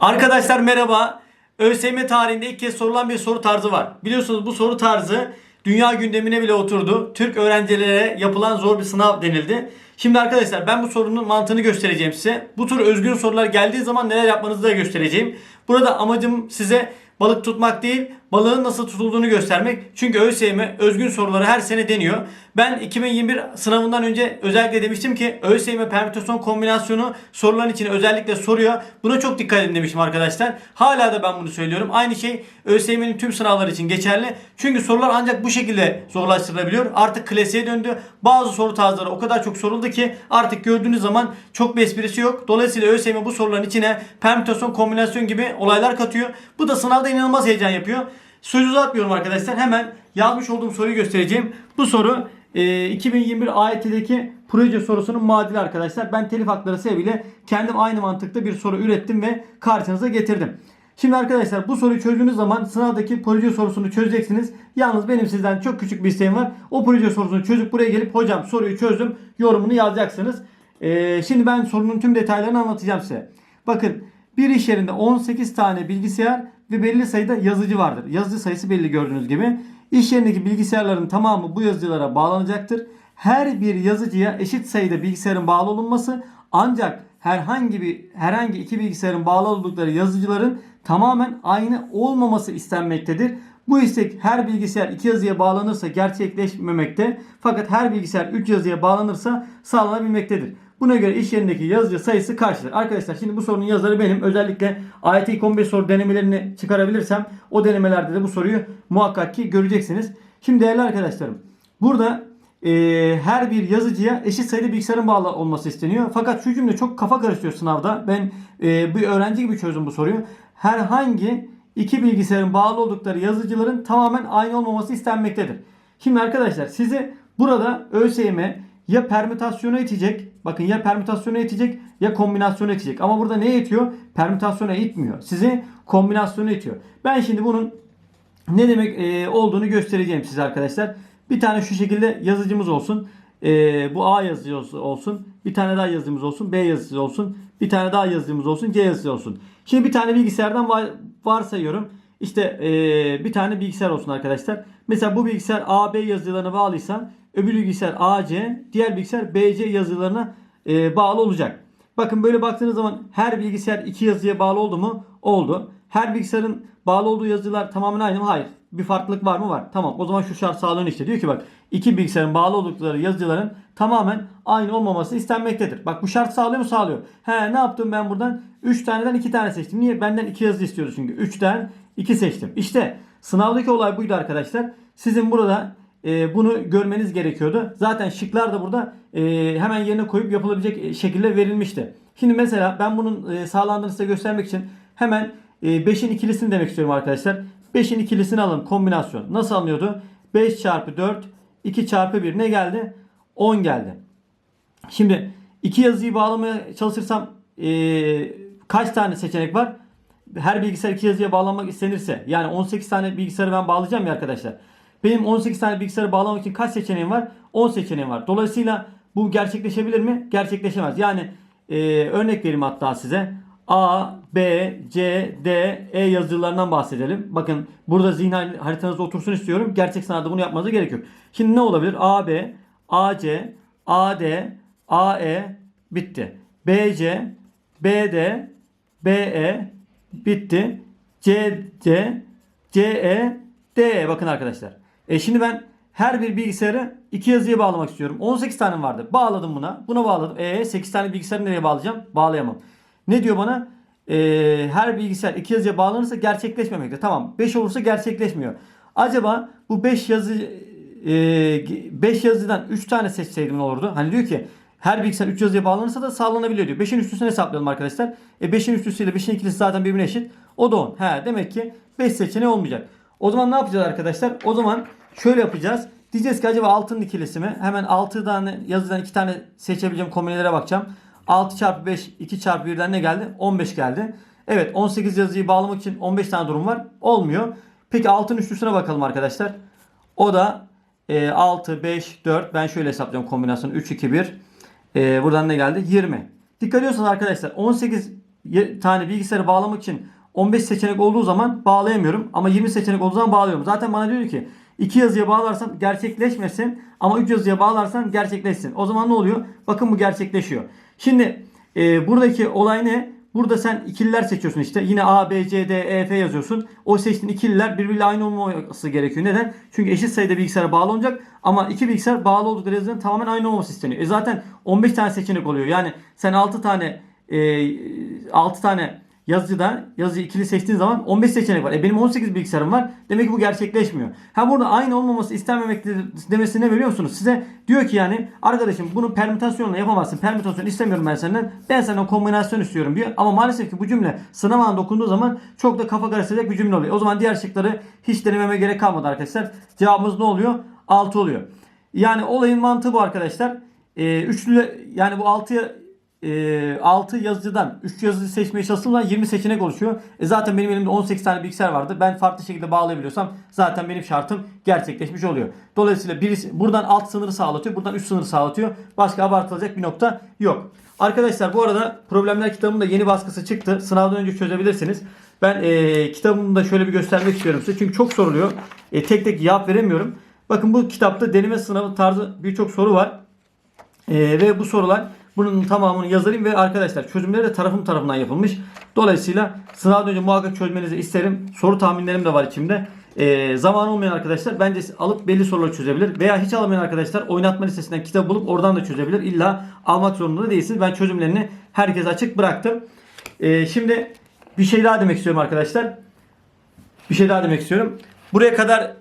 Arkadaşlar merhaba. ÖSYM tarihinde ilk kez sorulan bir soru tarzı var. Biliyorsunuz bu soru tarzı dünya gündemine bile oturdu. Türk öğrencilere yapılan zor bir sınav denildi. Şimdi arkadaşlar ben bu sorunun mantığını göstereceğim size. Bu tür özgün sorular geldiği zaman neler yapmanızı da göstereceğim. Burada amacım size balık tutmak değil, balığın nasıl tutulduğunu göstermek. Çünkü ÖSYM özgün soruları her sene deniyor. Ben 2021 sınavından önce özellikle demiştim ki ÖSYM permütasyon kombinasyonu soruların içine özellikle soruyor. Buna çok dikkat edin demiştim arkadaşlar. Hala da ben bunu söylüyorum. Aynı şey ÖSYM'nin tüm sınavları için geçerli. Çünkü sorular ancak bu şekilde zorlaştırılabiliyor. Artık klasiğe döndü. Bazı soru tarzları o kadar çok soruldu ki artık gördüğünüz zaman çok bir esprisi yok. Dolayısıyla ÖSYM bu soruların içine permütasyon, kombinasyon gibi olaylar katıyor. Bu da sınavda inanılmaz heyecan yapıyor. Sözü uzatmıyorum arkadaşlar. Hemen yazmış olduğum soruyu göstereceğim. Bu soru e, 2021 AYT'deki proje sorusunun muadili arkadaşlar. Ben telif hakları sebebiyle kendim aynı mantıkta bir soru ürettim ve karşınıza getirdim. Şimdi arkadaşlar bu soruyu çözdüğünüz zaman sınavdaki proje sorusunu çözeceksiniz. Yalnız benim sizden çok küçük bir isteğim var. O proje sorusunu çözüp buraya gelip hocam soruyu çözdüm yorumunu yazacaksınız. E, şimdi ben sorunun tüm detaylarını anlatacağım size. Bakın bir iş yerinde 18 tane bilgisayar ve belli sayıda yazıcı vardır. Yazıcı sayısı belli gördüğünüz gibi. İş yerindeki bilgisayarların tamamı bu yazıcılara bağlanacaktır. Her bir yazıcıya eşit sayıda bilgisayarın bağlı olunması ancak herhangi bir herhangi iki bilgisayarın bağlı oldukları yazıcıların tamamen aynı olmaması istenmektedir. Bu istek her bilgisayar iki yazıya bağlanırsa gerçekleşmemekte fakat her bilgisayar 3 yazıya bağlanırsa sağlanabilmektedir. Buna göre iş yerindeki yazıcı sayısı kaçtır? Arkadaşlar şimdi bu sorunun yazarı benim. Özellikle AYT ilk 15 soru denemelerini çıkarabilirsem o denemelerde de bu soruyu muhakkak ki göreceksiniz. Şimdi değerli arkadaşlarım burada e, her bir yazıcıya eşit sayıda bilgisayarın bağlı olması isteniyor. Fakat şu cümle çok kafa karıştırıyor sınavda. Ben e, bir öğrenci gibi çözdüm bu soruyu. Herhangi iki bilgisayarın bağlı oldukları yazıcıların tamamen aynı olmaması istenmektedir. Şimdi arkadaşlar sizi burada ÖSYM ya permütasyona itecek. Bakın ya permütasyona itecek ya kombinasyona itecek. Ama burada ne itiyor? Permütasyona itmiyor. Sizi kombinasyona itiyor. Ben şimdi bunun ne demek e, olduğunu göstereceğim size arkadaşlar. Bir tane şu şekilde yazıcımız olsun. E, bu A yazıcısı olsun. Bir tane daha yazıcımız olsun. B yazıcısı olsun. Bir tane daha yazıcımız olsun. C yazıcısı olsun. Şimdi bir tane bilgisayardan var, varsayıyorum. İşte e, bir tane bilgisayar olsun arkadaşlar. Mesela bu bilgisayar A, B yazıcılarına bağlıysa öbür bilgisayar AC, diğer bilgisayar BC yazılarına e, bağlı olacak. Bakın böyle baktığınız zaman her bilgisayar iki yazıya bağlı oldu mu? Oldu. Her bilgisayarın bağlı olduğu yazılar tamamen aynı mı? Hayır. Bir farklılık var mı? Var. Tamam. O zaman şu şart sağlanıyor işte. Diyor ki bak iki bilgisayarın bağlı oldukları yazıcıların tamamen aynı olmaması istenmektedir. Bak bu şart sağlıyor mu? Sağlıyor. He ne yaptım ben buradan? 3 taneden 2 tane seçtim. Niye? Benden 2 yazı istiyordu çünkü. 3'ten 2 seçtim. İşte sınavdaki olay buydu arkadaşlar. Sizin burada e, bunu görmeniz gerekiyordu. Zaten şıklar da burada e, hemen yerine koyup yapılabilecek şekilde verilmişti. Şimdi mesela ben bunun e, sağlandığını size göstermek için hemen 5'in ikilisini demek istiyorum arkadaşlar. 5'in ikilisini alalım kombinasyon. Nasıl alınıyordu? 5 çarpı 4 2 çarpı 1 ne geldi? 10 geldi. Şimdi iki yazıyı bağlamaya çalışırsam e, kaç tane seçenek var? Her bilgisayar iki yazıya bağlanmak istenirse yani 18 tane bilgisayarı ben bağlayacağım ya arkadaşlar. Benim 18 tane bilgisayarı bağlamak için kaç seçeneğim var? 10 seçeneğim var. Dolayısıyla bu gerçekleşebilir mi? Gerçekleşemez. Yani e, örnek vereyim hatta size. A, B, C, D, E yazılarından bahsedelim. Bakın burada zihin haritanızda otursun istiyorum. Gerçek sınavda bunu yapmanız gerekiyor. Şimdi ne olabilir? A, B, A, C, A, D, A, E bitti. B, C, B, D, B, E bitti. C, C, C, E, D, E. Bakın arkadaşlar. E şimdi ben her bir bilgisayarı iki yazıya bağlamak istiyorum. 18 tane vardı. Bağladım buna. Buna bağladım. E 8 tane bilgisayarı nereye bağlayacağım? Bağlayamam. Ne diyor bana? Ee, her bilgisayar iki yazıya bağlanırsa gerçekleşmemekte. Tamam. 5 olursa gerçekleşmiyor. Acaba bu 5 yazı 5 e, yazıdan 3 tane seçseydim ne olurdu? Hani diyor ki her bilgisayar 3 yazıya bağlanırsa da sağlanabiliyor diyor. 5'in üstüsünü hesaplayalım arkadaşlar. E 5'in üstüsüyle 5'in ikilisi zaten birbirine eşit. O da 10. He demek ki 5 seçeneği olmayacak. O zaman ne yapacağız arkadaşlar? O zaman şöyle yapacağız. Diyeceğiz ki acaba 6'nın ikilisi mi? Hemen 6 tane yazıdan 2 tane seçebileceğim kombinelere bakacağım. 6 çarpı 5 2 çarpı 1'den ne geldi? 15 geldi. Evet 18 yazıyı bağlamak için 15 tane durum var. Olmuyor. Peki 6'nın üçlüsüne bakalım arkadaşlar. O da e, 6, 5, 4. Ben şöyle hesaplıyorum kombinasyonu. 3, 2, 1. E, buradan ne geldi? 20. Dikkat ediyorsanız arkadaşlar 18 ye- tane bilgisayarı bağlamak için 15 seçenek olduğu zaman bağlayamıyorum. Ama 20 seçenek olduğu zaman bağlıyorum. Zaten bana diyor ki iki yazıya bağlarsan gerçekleşmesin ama 3 yazıya bağlarsan gerçekleşsin. O zaman ne oluyor? Bakın bu gerçekleşiyor. Şimdi e, buradaki olay ne? Burada sen ikililer seçiyorsun işte. Yine A, B, C, D, E, F yazıyorsun. O seçtiğin ikililer birbiriyle aynı olması gerekiyor. Neden? Çünkü eşit sayıda bilgisayara bağlı olacak. Ama iki bilgisayar bağlı oldukları yazıların tamamen aynı olması isteniyor. E zaten 15 tane seçenek oluyor. Yani sen 6 tane e, 6 tane yazıcıda yazı ikili seçtiğin zaman 15 seçenek var. E benim 18 bilgisayarım var. Demek ki bu gerçekleşmiyor. Ha burada aynı olmaması istenmemektir demesi ne biliyor musunuz? Size diyor ki yani arkadaşım bunu permütasyonla yapamazsın. Permütasyon istemiyorum ben senden. Ben senden kombinasyon istiyorum diyor. Ama maalesef ki bu cümle sınav anında okunduğu zaman çok da kafa karıştıracak bir cümle oluyor. O zaman diğer şıkları hiç denememe gerek kalmadı arkadaşlar. Cevabımız ne oluyor? 6 oluyor. Yani olayın mantığı bu arkadaşlar. Ee, üçlü yani bu 6'ya e, 6 yazıcıdan 3 yazıcı seçmeye çalıştığımda 20 seçenek oluşuyor. E zaten benim elimde 18 tane bilgisayar vardı. Ben farklı şekilde bağlayabiliyorsam zaten benim şartım gerçekleşmiş oluyor. Dolayısıyla birisi buradan alt sınırı sağlatıyor. Buradan üst sınırı sağlatıyor. Başka abartılacak bir nokta yok. Arkadaşlar bu arada problemler kitabının da yeni baskısı çıktı. Sınavdan önce çözebilirsiniz. Ben e, kitabımı da şöyle bir göstermek istiyorum size. Çünkü çok soruluyor. E, tek tek cevap veremiyorum. Bakın bu kitapta deneme sınavı tarzı birçok soru var. Ee, ve bu sorular bunun tamamını yazarım ve arkadaşlar çözümleri de tarafım tarafından yapılmış. Dolayısıyla sınavdan önce muhakkak çözmenizi isterim. Soru tahminlerim de var içimde. Ee, zaman olmayan arkadaşlar bence alıp belli soruları çözebilir. Veya hiç alamayan arkadaşlar oynatma listesinden kitap bulup oradan da çözebilir. İlla almak zorunda da değilsiniz. Ben çözümlerini herkese açık bıraktım. Ee, şimdi bir şey daha demek istiyorum arkadaşlar. Bir şey daha demek istiyorum. Buraya kadar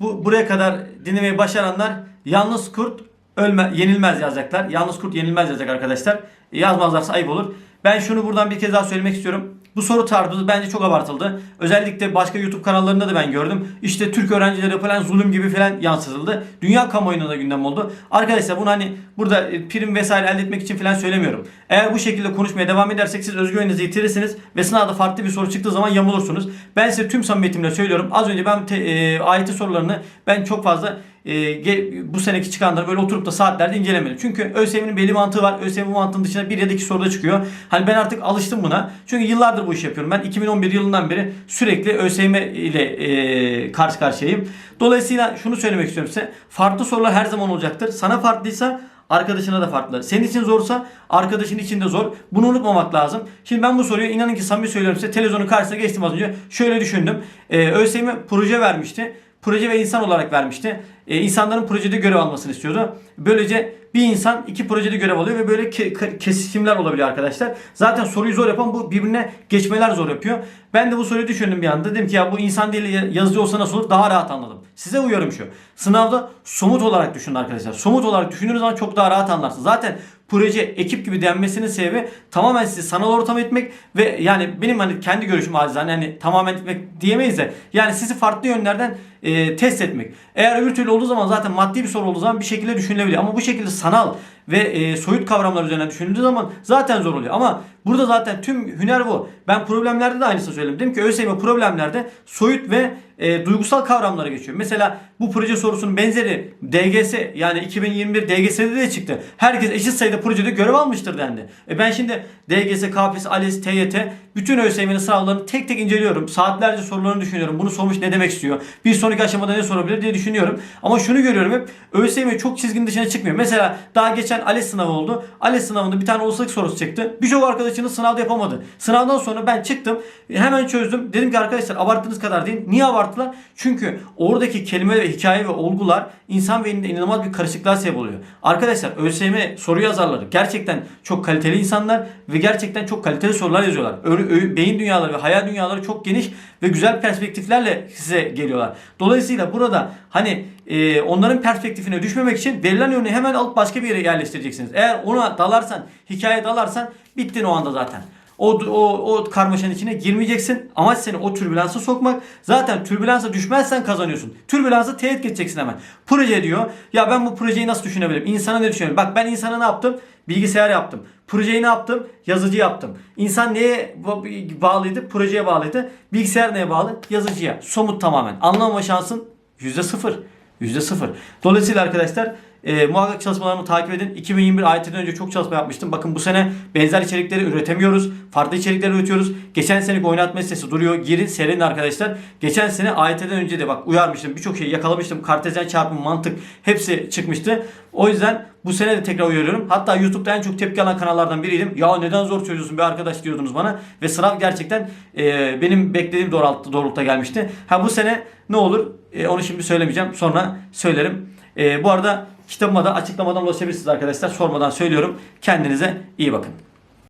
bu buraya kadar dinlemeyi başaranlar yalnız kurt ölme yenilmez yazacaklar. Yalnız kurt yenilmez yazacak arkadaşlar. Yazmazlarsa ayıp olur. Ben şunu buradan bir kez daha söylemek istiyorum. Bu soru tarzı bence çok abartıldı. Özellikle başka YouTube kanallarında da ben gördüm. İşte Türk öğrencilere yapılan zulüm gibi falan yansıtıldı. Dünya kamuoyunda da gündem oldu. Arkadaşlar bunu hani burada e, prim vesaire elde etmek için falan söylemiyorum. Eğer bu şekilde konuşmaya devam edersek siz özgüveninizi yitirirsiniz ve sınavda farklı bir soru çıktığı zaman yamulursunuz. Ben size tüm samimiyetimle söylüyorum. Az önce ben te, e, AYT sorularını ben çok fazla e, bu seneki çıkanları böyle oturup da saatlerde incelemedim. Çünkü ÖSYM'nin belli mantığı var. ÖSYM mantığının dışında bir ya da iki soruda çıkıyor. Hani ben artık alıştım buna. Çünkü yıllardır bu işi yapıyorum. Ben 2011 yılından beri sürekli ÖSYM ile e, karşı karşıyayım. Dolayısıyla şunu söylemek istiyorum size. Farklı sorular her zaman olacaktır. Sana farklıysa Arkadaşına da farklı. Senin için zorsa arkadaşın için de zor. Bunu unutmamak lazım. Şimdi ben bu soruyu inanın ki samimi söylüyorum size televizyonun karşısına geçtim az önce. Şöyle düşündüm. Ee, ÖSYM proje vermişti. Proje ve insan olarak vermişti. Ee, insanların projede görev almasını istiyordu. Böylece bir insan iki projede görev alıyor ve böyle ke- ke- kesişimler olabiliyor arkadaşlar. Zaten soruyu zor yapan bu birbirine geçmeler zor yapıyor. Ben de bu soruyu düşündüm bir anda. Dedim ki ya bu insan dili yazıcı olsa nasıl olur? Daha rahat anladım. Size uyarım şu. Sınavda somut olarak düşünün arkadaşlar. Somut olarak düşündüğünüz zaman çok daha rahat anlarsınız. Zaten proje ekip gibi denmesinin sebebi tamamen sizi sanal ortam etmek ve yani benim hani kendi görüşüm acizane hani tamamen etmek diyemeyiz de yani sizi farklı yönlerden e, test etmek. Eğer öbür türlü olduğu zaman zaten maddi bir soru olduğu zaman bir şekilde düşünülebiliyor. Ama bu şekilde sanal ve e, soyut kavramlar üzerine düşünüldüğü zaman zaten zor oluyor. Ama burada zaten tüm hüner bu. Ben problemlerde de aynısını söyledim. Dedim ki ÖSYM problemlerde soyut ve e, duygusal kavramlara geçiyor. Mesela bu proje sorusunun benzeri DGS yani 2021 DGS'de de çıktı. Herkes eşit sayıda projede görev almıştır dendi. E ben şimdi DGS, KPSS, ALES, TYT bütün ÖSYM'nin sınavlarını tek tek inceliyorum. Saatlerce sorularını düşünüyorum. Bunu sormuş ne demek istiyor? Bir sonraki aşamada ne sorabilir diye düşünüyorum. Ama şunu görüyorum hep ÖSYM çok çizginin dışına çıkmıyor. Mesela daha geçen ALES sınavı oldu. ALES sınavında bir tane olasılık sorusu çıktı. Birçok arkadaşınız sınavda yapamadı. Sınavdan sonra ben çıktım. Hemen çözdüm. Dedim ki arkadaşlar abarttığınız kadar değil. Niye abarttılar? Çünkü oradaki kelime ve hikaye ve olgular insan beyninde inanılmaz bir karışıklığa sebep oluyor. Arkadaşlar ÖSYM soru yazarları gerçekten çok kaliteli insanlar ve gerçekten çok kaliteli sorular yazıyorlar. Ö- beyin dünyaları ve hayal dünyaları çok geniş ve güzel perspektiflerle size geliyorlar. Dolayısıyla burada hani e, onların perspektifine düşmemek için verilen örneği hemen alıp başka bir yere yerleştireceksiniz. Eğer ona dalarsan, hikaye dalarsan bittin o anda zaten. O, o, o karmaşanın içine girmeyeceksin. Amaç seni o türbülansa sokmak. Zaten türbülansa düşmezsen kazanıyorsun. Türbülansa teğet geçeceksin hemen. Proje diyor. Ya ben bu projeyi nasıl düşünebilirim? İnsana ne düşünebilirim? Bak ben insana ne yaptım? Bilgisayar yaptım. Projeyi ne yaptım? Yazıcı yaptım. İnsan neye ba- bağlıydı? Projeye bağlıydı. Bilgisayar neye bağlı? Yazıcıya. Somut tamamen. Anlamama şansın %0. %0. Dolayısıyla arkadaşlar e, muhakkak çalışmalarımı takip edin. 2021 AYT'den önce çok çalışma yapmıştım. Bakın bu sene benzer içerikleri üretemiyoruz. Farklı içerikler üretiyoruz. Geçen seneki oynatma listesi duruyor. Girin seyredin arkadaşlar. Geçen sene AYT'den önce de bak uyarmıştım. Birçok şeyi yakalamıştım. Kartezyen çarpım, mantık hepsi çıkmıştı. O yüzden bu sene de tekrar uyarıyorum. Hatta YouTube'da en çok tepki alan kanallardan biriydim. Ya neden zor çözüyorsun be arkadaş diyordunuz bana. Ve sınav gerçekten e, benim beklediğim doğrultuda, doğrultuda gelmişti. Ha bu sene ne olur? E, onu şimdi söylemeyeceğim. Sonra söylerim. E, bu arada kitabıma da açıklamadan ulaşabilirsiniz arkadaşlar. Sormadan söylüyorum. Kendinize iyi bakın.